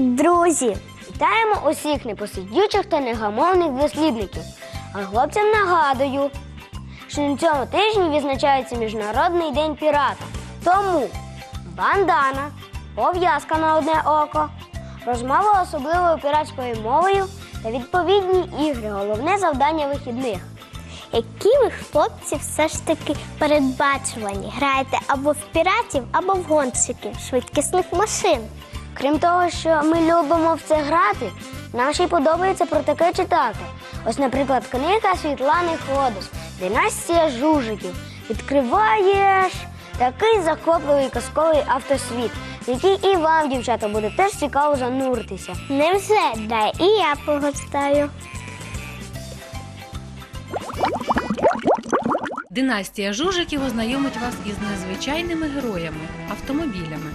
Друзі, вітаємо усіх непосидючих та негамовних дослідників. А хлопцям нагадую, що на цьому тижні відзначається Міжнародний день пірата. Тому бандана, пов'язка на одне око, розмова особливою піратською мовою та відповідні ігри головне завдання вихідних. Які ви хлопці все ж таки передбачувані? Граєте або в піратів, або в гонщиків швидкісних машин. Крім того, що ми любимо в це грати, нам ще й подобається про таке читати. Ось, наприклад, книга Світлани Ходос Династія жужиків. Відкриваєш такий захопливий казковий автосвіт, в який і вам, дівчата, буде теж цікаво зануритися. Невже? Дай і я погостаю. Династія жужиків ознайомить вас із незвичайними героями автомобілями.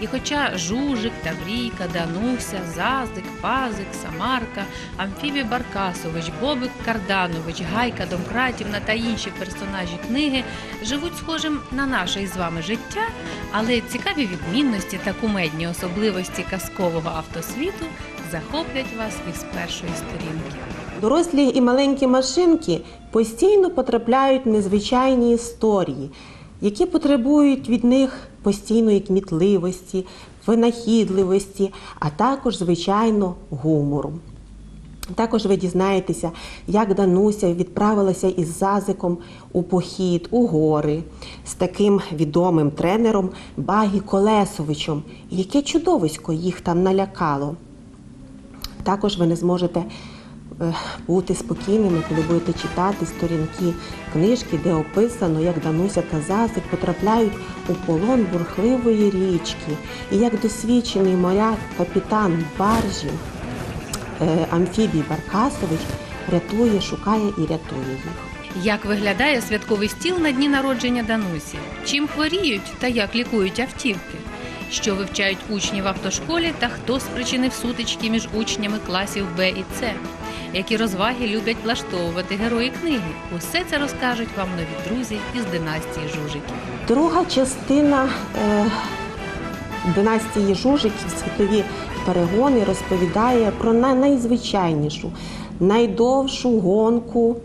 І хоча Жужик, Таврійка, Дануся, Зазик, Пазик, Самарка, Амфібій Баркасович, Бобик Карданович, Гайка Домкратівна та інші персонажі книги живуть схожим на наше із вами життя, але цікаві відмінності та кумедні особливості казкового автосвіту захоплять вас із першої сторінки. Дорослі і маленькі машинки постійно потрапляють в незвичайні історії, які потребують від них постійної кмітливості, винахідливості, а також, звичайно, гумору. Також ви дізнаєтеся, як Дануся відправилася із Зазиком у похід у гори з таким відомим тренером Багі Колесовичем, яке чудовисько їх там налякало. Також ви не зможете бути спокійними, коли будете читати сторінки книжки, де описано, як Дануся та Зазик потрапляють у полон бурхливої річки, і як досвідчений моряк, капітан баржі е, Амфібій Баркасович рятує, шукає і рятує їх. Як виглядає святковий стіл на дні народження Данусі? Чим хворіють та як лікують автівки? Що вивчають учні в автошколі та хто спричинив сутички між учнями класів Б і С? Які розваги люблять влаштовувати герої книги? Усе це розкажуть вам нові друзі із династії Жужиків. Друга частина е, династії Жужиків світові перегони розповідає про найзвичайнішу, найдовшу гонку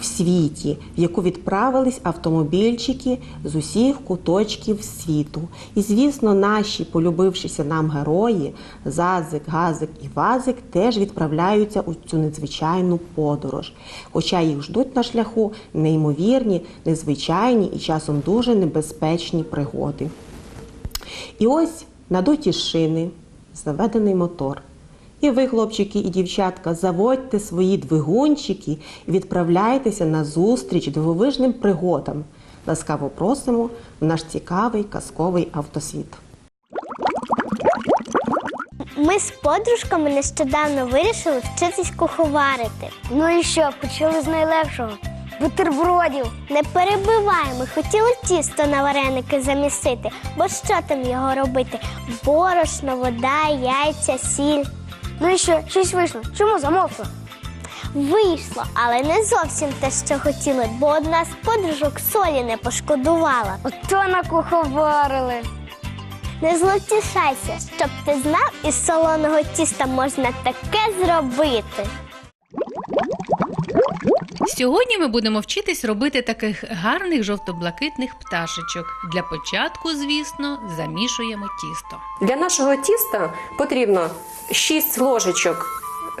в світі, в яку відправились автомобільчики з усіх куточків світу. І, звісно, наші полюбившися нам герої Зазик, Газик і Вазик теж відправляються у цю надзвичайну подорож. Хоча їх ждуть на шляху неймовірні, незвичайні і часом дуже небезпечні пригоди. І ось надуті шини, заведений мотор. І ви, хлопчики і дівчатка, заводьте свої двигунчики і відправляйтеся на зустріч дивовижним пригодам. Ласкаво просимо в наш цікавий казковий автосвіт. Ми з подружками нещодавно вирішили вчитись куховарити. Ну і що, почали з найлегшого бутербродів. Не перебивай, ми хотіли тісто на вареники замісити, бо що там його робити? Борошно, вода, яйця, сіль. Ну і що, щось вийшло. Чому замовкла? Вийшло, але не зовсім те, що хотіли, бо одна з подружок солі не пошкодувала. Ото накуховарили. Не злотішайся, щоб ти знав, із солоного тіста можна таке зробити. Сьогодні ми будемо вчитись робити таких гарних жовто-блакитних пташечок. Для початку, звісно, замішуємо тісто. Для нашого тіста потрібно 6 ложечок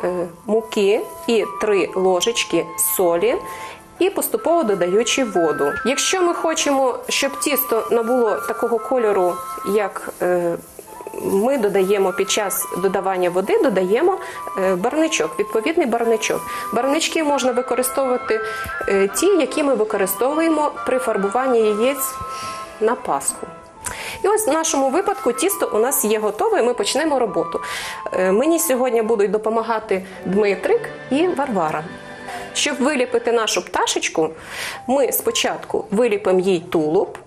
е, муки і 3 ложечки солі. І поступово додаючи воду. Якщо ми хочемо, щоб тісто набуло такого кольору, як е, ми додаємо під час додавання води, додаємо е, барничок, відповідний барничок. Барнички можна використовувати е, ті, які ми використовуємо при фарбуванні яєць на Пасху. І ось в нашому випадку тісто у нас є готове, і ми почнемо роботу. Е, Мені сьогодні будуть допомагати Дмитрик і Варвара. Щоб виліпити нашу пташечку, ми спочатку виліпимо їй тулуб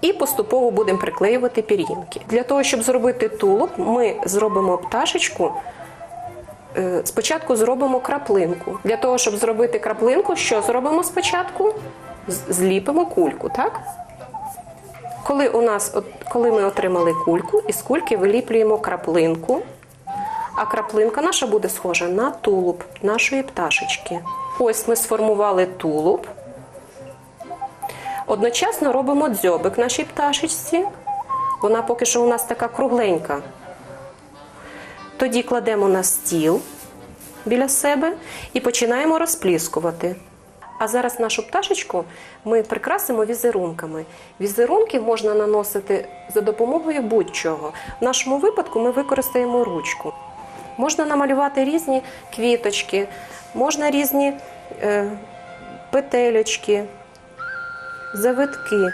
і поступово будемо приклеювати пір'їнки. Для того, щоб зробити тулуб, ми зробимо пташечку. е, Спочатку зробимо краплинку. Для того, щоб зробити краплинку, що зробимо спочатку? Зліпимо кульку, так? Коли у нас коли ми отримали кульку, із кульки виліплюємо краплинку, А краплинка наша буде схожа на тулуб нашої пташечки. Ось ми сформували тулуб. Одночасно робимо дзьобик нашій пташечці. Вона поки що у нас така кругленька. Тоді кладемо на стіл біля себе і починаємо розпліскувати. А зараз нашу пташечку ми прикрасимо візерунками. Візерунки можна наносити за допомогою будь-чого. В нашому випадку ми використаємо ручку. Можна намалювати різні квіточки, можна різні е, петелечки, завитки.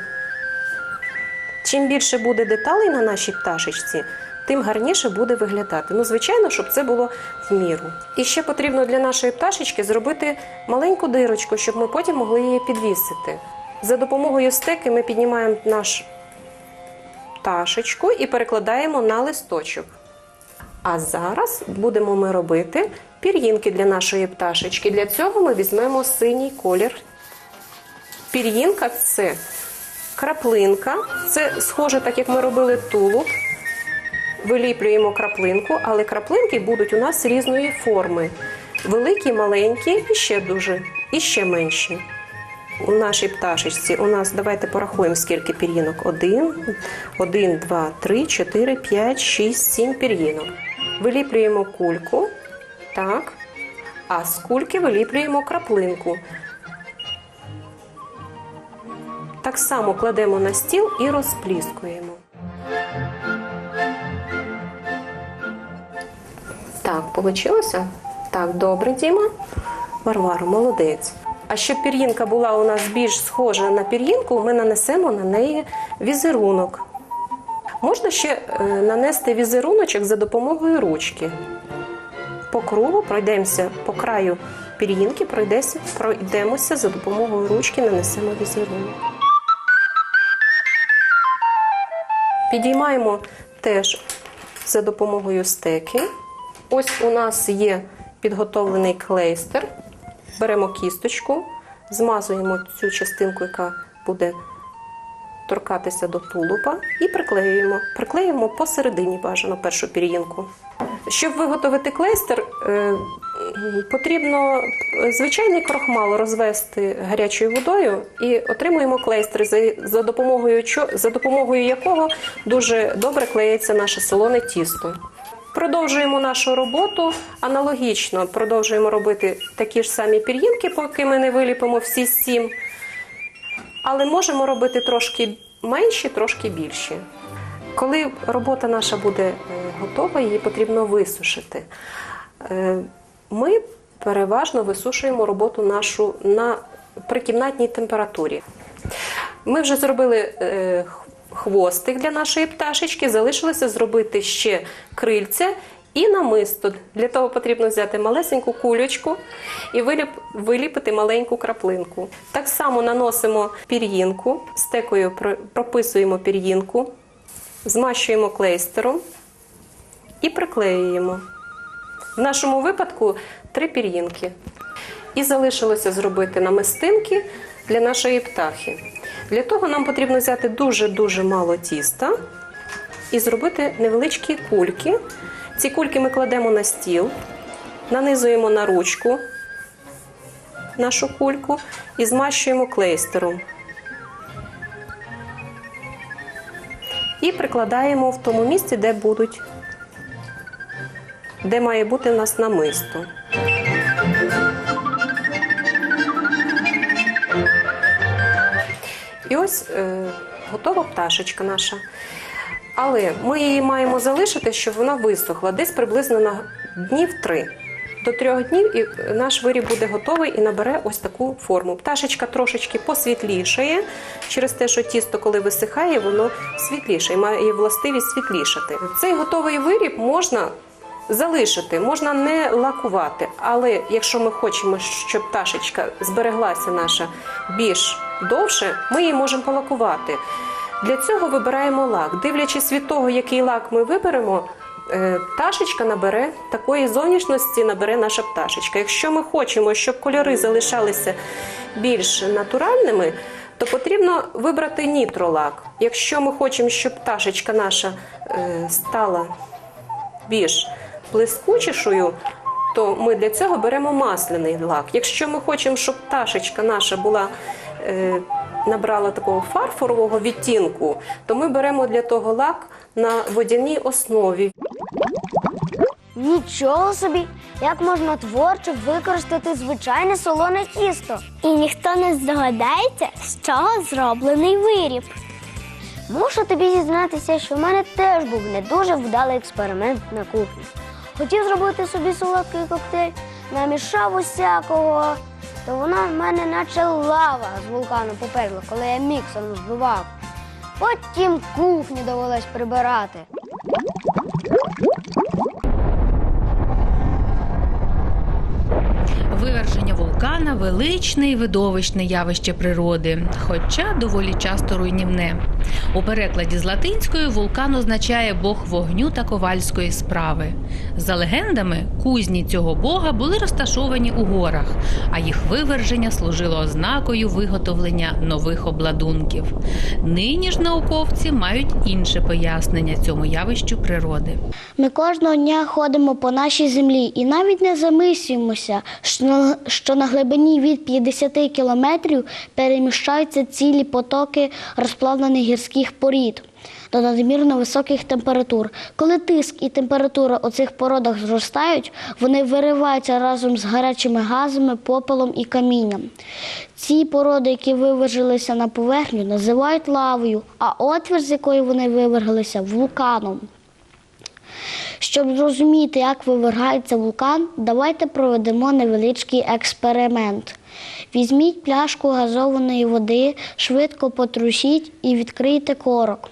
Чим більше буде деталей на нашій пташечці, тим гарніше буде виглядати. Ну, звичайно, щоб це було в міру. І ще потрібно для нашої пташечки зробити маленьку дирочку, щоб ми потім могли її підвісити. За допомогою стеки ми піднімаємо нашу пташечку і перекладаємо на листочок. А зараз будемо ми робити пір'їнки для нашої пташечки. Для цього ми візьмемо синій колір. Пір'їнка це краплинка. Це схоже, так як ми робили тулуб. Виліплюємо краплинку, але краплинки будуть у нас різної форми: великі, маленькі і ще дуже, і ще менші. У нашій пташечці у нас давайте порахуємо, скільки пір'їнок. Один, один, два, три, чотири, п'ять, шість, сім пір'їнок. Виліплюємо кульку, так, а з кульки виліплюємо краплинку. Так само кладемо на стіл і розпліскуємо. Так, вийшло? Так, добре, Діма. Варвара, молодець. А щоб пір'їнка була у нас більш схожа на пір'їнку, ми нанесемо на неї візерунок. Можна ще е, нанести візеруночок за допомогою ручки. По кругу пройдемося по краю пір'їнки, пройдемося за допомогою ручки, нанесемо візерунок. Підіймаємо теж за допомогою стеки. Ось у нас є підготовлений клейстер. Беремо кісточку, змазуємо цю частинку, яка буде торкатися до тулупа, і приклеюємо. Приклеюємо посередині бажано першу пір'їнку. Щоб виготовити клейстер, е, потрібно е, звичайний крохмал розвести гарячою водою і отримуємо клейстер, за, допомогою, за допомогою якого дуже добре клеїться наше солоне тісто. Продовжуємо нашу роботу аналогічно. Продовжуємо робити такі ж самі пір'їнки, поки ми не виліпимо всі сім. Але можемо робити трошки менші, трошки більші. Коли робота наша буде е, готова, її потрібно висушити. Ми переважно висушуємо роботу нашу на прикімнатній температурі. Ми вже зробили е, хвостик для нашої пташечки, залишилося зробити ще крильця і намисто. Для того потрібно взяти малесеньку кулючку і виліпити маленьку краплинку. Так само наносимо пір'їнку, стекою прописуємо пір'їнку, змащуємо клейстером і приклеюємо. В нашому випадку три пір'їнки. І залишилося зробити намистинки для нашої птахи. Для того нам потрібно взяти дуже-дуже мало тіста і зробити невеличкі кульки. Ці кульки ми кладемо на стіл, нанизуємо на ручку нашу кульку і змащуємо клейстером. І прикладаємо в тому місці, де будуть, де має бути у нас намисто. І ось е, готова пташечка наша. Але ми її маємо залишити, щоб вона висохла десь приблизно на днів три. До трьох днів і наш виріб буде готовий і набере ось таку форму. Пташечка трошечки посвітлішає через те, що тісто, коли висихає, воно світліше і має властивість світлішати. Цей готовий виріб можна залишити, можна не лакувати. Але якщо ми хочемо, щоб пташечка збереглася наша більш довше, ми її можемо полакувати. Для цього вибираємо лак. Дивлячись від того, який лак ми виберемо, е, пташечка набере такої зовнішності, набере наша пташечка. Якщо ми хочемо, щоб кольори залишалися більш натуральними, то потрібно вибрати нітролак. Якщо ми хочемо, щоб пташечка наша е, стала більш блискучішою, то ми для цього беремо масляний лак. Якщо ми хочемо, щоб пташечка наша була. Е, Набрала такого фарфорового відтінку, то ми беремо для того лак на водяній основі. Нічого собі, як можна творчо використати звичайне солоне тісто. І ніхто не здогадається, з чого зроблений виріб. Мушу тобі зізнатися, що в мене теж був не дуже вдалий експеримент на кухні. Хотів зробити собі солодкий коктейль, намішав усякого, то вона в мене наче лава з вулкану поперла, коли я міксером збивав. Потім кухню довелось прибирати. Виверження вулкана величне і видовищне явище природи, хоча доволі часто руйнівне. У перекладі з латинської вулкан означає Бог вогню та ковальської справи. За легендами, кузні цього бога були розташовані у горах, а їх виверження служило ознакою виготовлення нових обладунків. Нині ж науковці мають інше пояснення цьому явищу природи. Ми кожного дня ходимо по нашій землі і навіть не замислюємося, що що на глибині від 50 кілометрів переміщаються цілі потоки розплавлених гірських порід до надмірно високих температур. Коли тиск і температура у цих породах зростають, вони вириваються разом з гарячими газами, попелом і камінням. Ці породи, які вивержилися на поверхню, називають лавою, а отвір, з якої вони виверглися, вулканом. Щоб зрозуміти, як вивергається вулкан, давайте проведемо невеличкий експеримент. Візьміть пляшку газованої води, швидко потрусіть і відкрийте корок.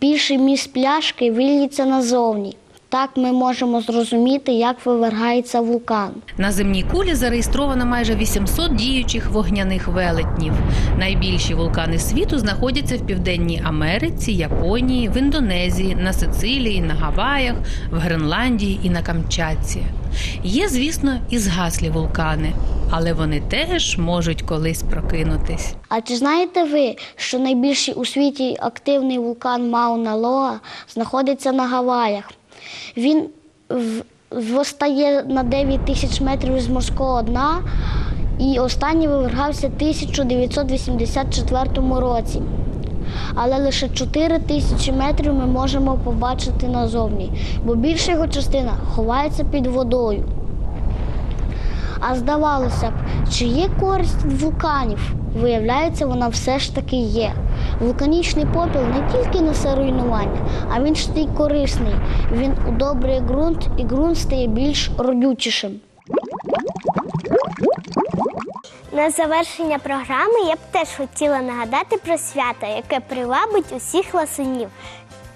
Більший міст пляшки вильється назовні. Так ми можемо зрозуміти, як вивергається вулкан. На земній кулі зареєстровано майже 800 діючих вогняних велетнів. Найбільші вулкани світу знаходяться в Південній Америці, Японії, в Індонезії, на Сицилії, на Гаваях, в Гренландії і на Камчатці. Є, звісно, і згаслі вулкани, але вони теж можуть колись прокинутись. А чи знаєте ви, що найбільший у світі активний вулкан Мауна Лоа знаходиться на Гаваях? Він востає на 9 тисяч метрів з морського дна і останній вивергався в 1984 році. Але лише 4 тисячі метрів ми можемо побачити назовні, бо більша його частина ховається під водою. А здавалося б, чи є користь від вулканів? Виявляється, вона все ж таки є. Вулканічний попіл не тільки несе руйнування, а він ще й корисний. Він удобрює ґрунт, і ґрунт стає більш родючішим. На завершення програми я б теж хотіла нагадати про свято, яке привабить усіх ласунів.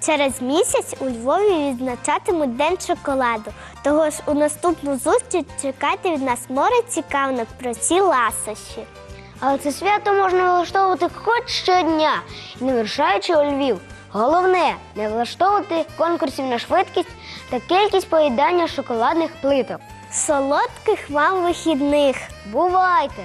Через місяць у Львові відзначатимуть День шоколаду. Того ж у наступну зустріч чекайте від нас море цікавинок про ці ласощі. Але це свято можна влаштовувати хоч щодня, і не вирушаючи у Львів. Головне не влаштовувати конкурсів на швидкість та кількість поїдання шоколадних плиток. Солодких вам вихідних! Бувайте!